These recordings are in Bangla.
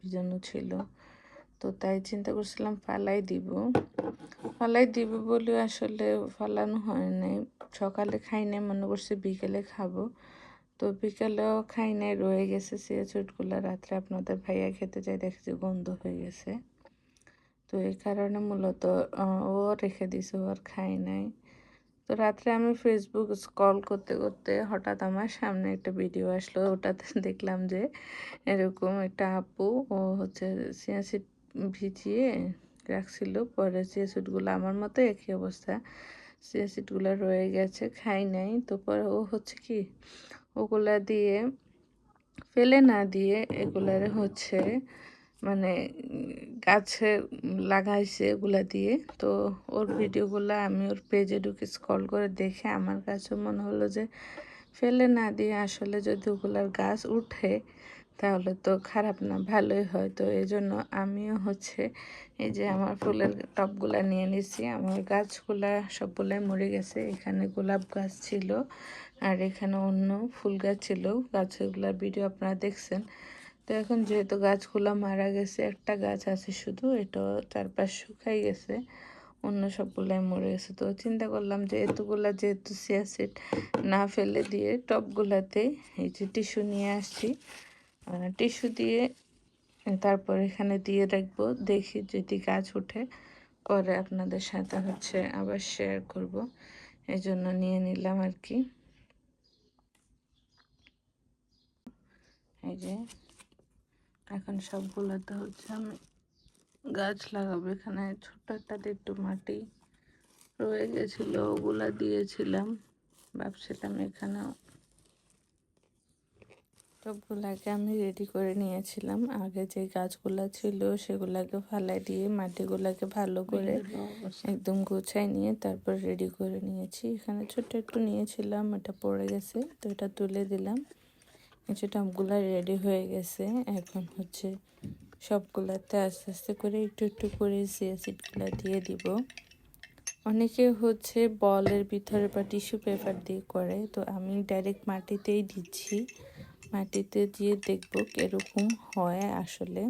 ভিজানো ছিল। তো তাই চিন্তা করছিলাম ফালাই দিব। ফালাই দিব বলে আসলে ফালানো হয় নাই। সকালে খাই নাই, মনে করছি বিকেলে খাব। তো বিকেলেও খাই নাই, রয়ে গেছে সিয়া চুটগুলো রাত্রে আপনাদের ভাইয়া খেতে যাই দেখছি গন্ধ হয়ে গেছে। তো এই কারণে মূলত ও রেখে দিছে ও আর খাই নাই। তো রাত্রে আমি ফেসবুক স্ক্রল করতে করতে হঠাৎ আমার সামনে একটা ভিডিও আসলো। ওটাতে দেখলাম যে এরকম একটা আপু, ও হচ্ছে সিয়া সিট ভিজিয়ে রাখছিল। পরে চিয়া সিটগুলো আমার মতো একই অবস্থা। চিয়া সিটগুলো রয়ে গেছে, খাই নাই। তো পরে ও হচ্ছে কি, ওগুলা দিয়ে, ফেলে না দিয়ে এগুলার হচ্ছে মানে গাছে লাগাইছে এগুলা দিয়ে। তো ওর ভিডিওগুলো আমি ওর পেজে ঢুকে স্কল করে দেখে আমার কাছে মনে হলো যে ফেলে না দিয়ে আসলে যদি ওগুলার গাছ উঠে তাহলে তো খারাপ না ভালোই হয়। তো এই জন্য আমিও হচ্ছে এই যে আমার ফুলের টপগুলা নিয়ে নিছি। আমার গাছগুলা সবগুলাই মরে গেছে। এখানে গোলাপ গাছ ছিল আর এখানে অন্য ফুল গাছ ছিল। গাছগুলার ভিডিও আপনারা দেখছেন। তো এখন যেহেতু গাছগুলো মারা গেছে, একটা গাছ আছে শুধু, এটা চারপাশ শুকাই গেছে, অন্য সবগুলাই মরে গেছে। তো চিন্তা করলাম যে এতগুলা যেহেতু সিয়াসিড না ফেলে দিয়ে টপগুলাতে এই যে টিস্যু নিয়ে আসছি টিস্যু দিয়ে তারপর এখানে দিয়ে রাখব, দেখি যদি গাছ উঠে পরে আপনাদের সাথে হচ্ছে আবার শেয়ার করব। এই জন্য নিয়ে নিলাম আর কি। এই যে এখন সবগুলোতে হচ্ছে আমি গাছ লাগাবো। এখানে ছোট্ট একটাতে একটু মাটি রয়ে গেছিল ওগুলা দিয়েছিলাম। ভাবছিলাম এখানেও সবগুলাকে আমি রেডি করে নিয়েছিলাম। আগে যে গাছগুলা ছিল সেগুলাকে ফালাই দিয়ে মাটিগুলাকে ভালো করে একদম গোছাই নিয়ে তারপর রেডি করে নিয়েছি। এখানে ছোট্ট একটু নিয়েছিলাম এটা পড়ে গেছে তো এটা তুলে দিলাম। এই টপগুলো রেডি হয়ে গেছে, এখন হচ্ছে সবগুলাতে আস্তে আস্তে করে একটু একটু করে সিয়া সিটগুলো দিয়ে দিব। অনেকে হচ্ছে বলের ভিতরে বা টিস্যু পেপার দিয়ে করে, তো আমি ডাইরেক্ট মাটিতেই দিচ্ছি। মাটিতে দিয়ে দেখব কীরকম হয় আসলে।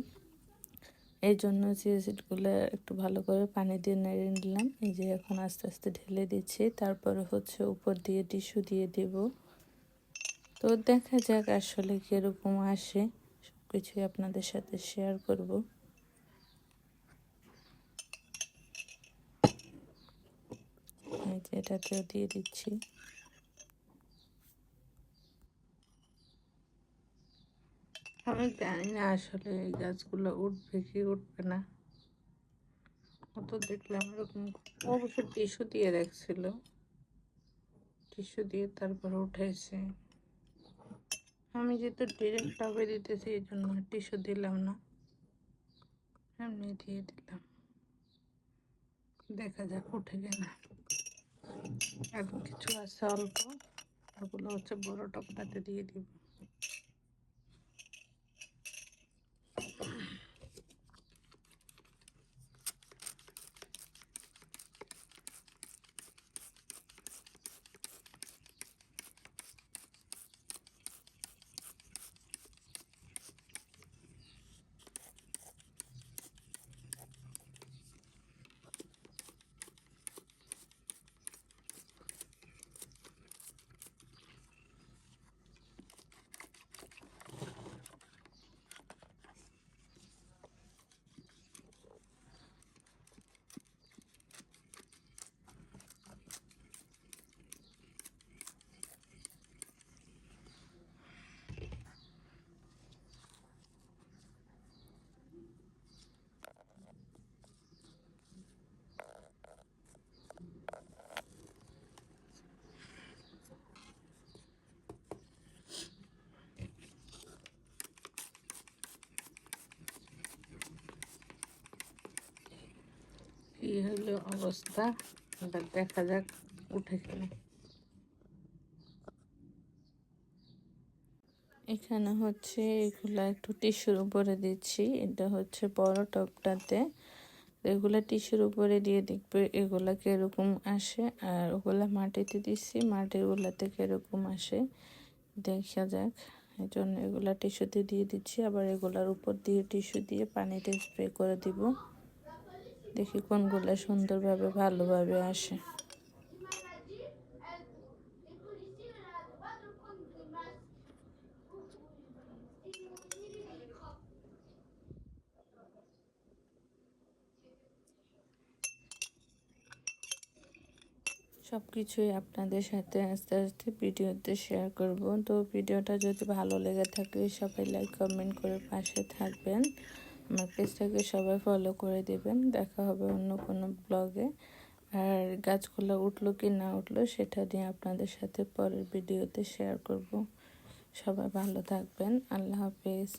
এই জন্য চিয়া সিটগুলো একটু ভালো করে পানি দিয়ে নেড়ে নিলাম। এই যে এখন আস্তে আস্তে ঢেলে দিচ্ছি, তারপরে হচ্ছে উপর দিয়ে টিস্যু দিয়ে দেব। তো দেখা যাক আসলে কীরকম আসে। সব কিছুই আপনাদের সাথে শেয়ার করব। এটাতেও দিয়ে দিচ্ছি। আমি জানি না আসলে এই গাছগুলো উঠবে কি উঠবে না। অত দেখলাম এরকম অবশ্য টিস্যু দিয়ে রাখছিল টিস্যু দিয়ে তারপর উঠেছে। আমি যেহেতু ডিরেক্ট টবে দিতেছি, এই জন্য টিস্যু দিলাম না। এমনি দিয়ে দিলাম। দেখা যাক, উঠে কিনা এখন কিছু আছে অল্প। ওগুলো হচ্ছে বড় টপটাতে দিয়ে দিব। কি হলো অবস্থা দেখা যাক উঠে এখানে হচ্ছে এগুলা একটু টিস্যুর উপরে দিচ্ছি, এটা হচ্ছে বড় টপটাতে। এগুলা টিস্যুর উপরে দিয়ে দেখবে এগুলা কীরকম আসে, আর ওগুলা মাটিতে দিচ্ছি মাটির গুলাতে কীরকম আসে, দেখা যাক। এই জন্য এগুলা টিস্যুতে দিয়ে দিচ্ছি, আবার এগুলার উপর দিয়ে টিস্যু দিয়ে পানিতে স্প্রে করে দিব। দেখি কোনগুলো সুন্দরভাবে, ভালোভাবে আসে। সব কিছুই আপনাদের সাথে আস্তে আস্তে ভিডিওতে শেয়ার করব। তো ভিডিওটা যদি ভালো লেগে থাকে, সবাই লাইক কমেন্ট করে পাশে থাকবেন। আমার পেজটাকে সবাই ফলো করে দেবেন। দেখা হবে অন্য কোনো ব্লগে আর গাছগুলো উঠল কি না উঠল সেটা নিয়ে আপনাদের সাথে পরের ভিডিওতে শেয়ার করব। সবাই ভালো থাকবেন। আল্লাহ হাফেজ।